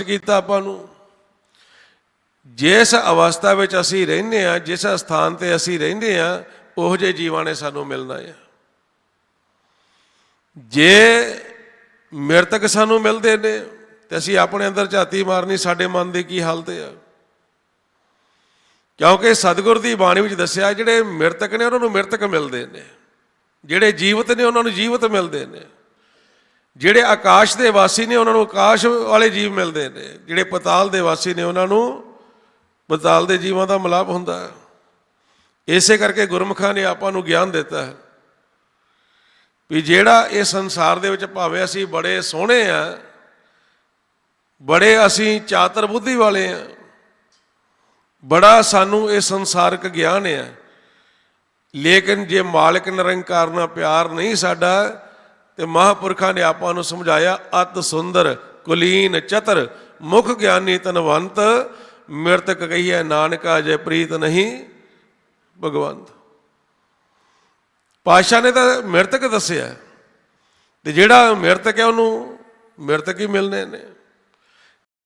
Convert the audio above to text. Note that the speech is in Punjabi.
ਕੀਤਾ ਆਪਾਂ ਨੂੰ। ਜਿਸ ਅਵਸਥਾ ਵਿੱਚ ਅਸੀਂ ਰਹਿੰਦੇ ਆ ਜਿਸ ਸਥਾਨ ਤੇ ਅਸੀਂ ਰਹਿੰਦੇ ਆ ਉਹ ਜਿਹੇ ਜੀਵਾਂ ਨੇ ਸਾਨੂੰ ਮਿਲਣਾ ਹੈ। ਜੇ ਮ੍ਰਿਤਕ ਸਾਨੂੰ ਮਿਲਦੇ ਨੇ, ਤੇ ਅਸੀਂ ਆਪਣੇ ਅੰਦਰ ਝਾਤੀ ਮਾਰਨੀ ਸਾਡੇ ਮਨ ਦੀ ਕੀ ਹਾਲਤ ਆ ਕਿਉਂਕਿ ਸਤਿਗੁਰ ਦੀ ਬਾਣੀ ਵਿੱਚ ਦੱਸਿਆ, ਜਿਹੜੇ ਮ੍ਰਿਤਕ ਨੇ, ਉਹਨਾਂ ਨੂੰ ਮ੍ਰਿਤਕ ਮਿਲਦੇ ਨੇ। ਜਿਹੜੇ ਜੀਵਤ ਨੇ, ਉਹਨਾਂ ਨੂੰ ਜੀਵਤ ਮਿਲਦੇ ਨੇ। ਜਿਹੜੇ ਆਕਾਸ਼ ਦੇ ਵਾਸੀ ਨੇ ਉਹਨਾਂ ਨੂੰ ਆਕਾਸ਼ ਵਾਲੇ ਜੀਵ ਮਿਲਦੇ ਨੇ, ਜਿਹੜੇ ਪਤਾਲ ਦੇ ਵਾਸੀ ਨੇ ਉਹਨਾਂ ਨੂੰ ਪਤਾਲ ਦੇ ਜੀਵਾਂ ਦਾ ਮਿਲਾਪ ਹੁੰਦਾ ਹੈ। ਇਸੇ ਕਰਕੇ ਗੁਰਮੁਖਾਂ ਨੇ ਆਪਾਂ ਨੂੰ ਗਿਆਨ ਦਿੱਤਾ ਹੈ ਵੀ ਜਿਹੜਾ ਇਹ ਸੰਸਾਰ ਦੇ ਵਿੱਚ ਭਾਵੇਂ ਅਸੀਂ ਬੜੇ ਸੋਹਣੇ ਆ, ਬੜੇ ਅਸੀਂ ਚਾਤਰ ਬੁੱਧੀ ਵਾਲੇ ਆ, ਬੜਾ ਸਾਨੂੰ ਇਹ ਸੰਸਾਰਕ ਗਿਆਨ ਹੈ ਲੇਕਿਨ ਜੇ ਮਾਲਕ ਨਿਰੰਕਾਰ ਨਾਲ ਪਿਆਰ ਨਹੀਂ ਸਾਡਾ ਤੇ ਮਹਾਪੁਰਖਾਂ ਨੇ ਆਪਾਂ ਨੂੰ ਸਮਝਾਇਆ, ਅਤ ਸੁੰਦਰ, ਕੁਲੀਨ, ਚਤਰ, ਮੁਖ ਗਿਆਨੀ ਤਨਵੰਤ ਮਿਰਤਕ ਕਹੀਏ ਨਾਨਕਾ ਜੇ ਪ੍ਰੀਤ ਨਹੀਂ, ਭਗਵੰਤ। ਪਾਸ਼ਾ ਨੇ ਤਾਂ ਮਿਰਤਕ ਦੱਸਿਆ ਤੇ ਜਿਹੜਾ ਮਿਰਤਕ ਹੈ ਉਹਨੂੰ ਮਿਰਤਕ ਹੀ ਮਿਲਨੇ ਨੇ।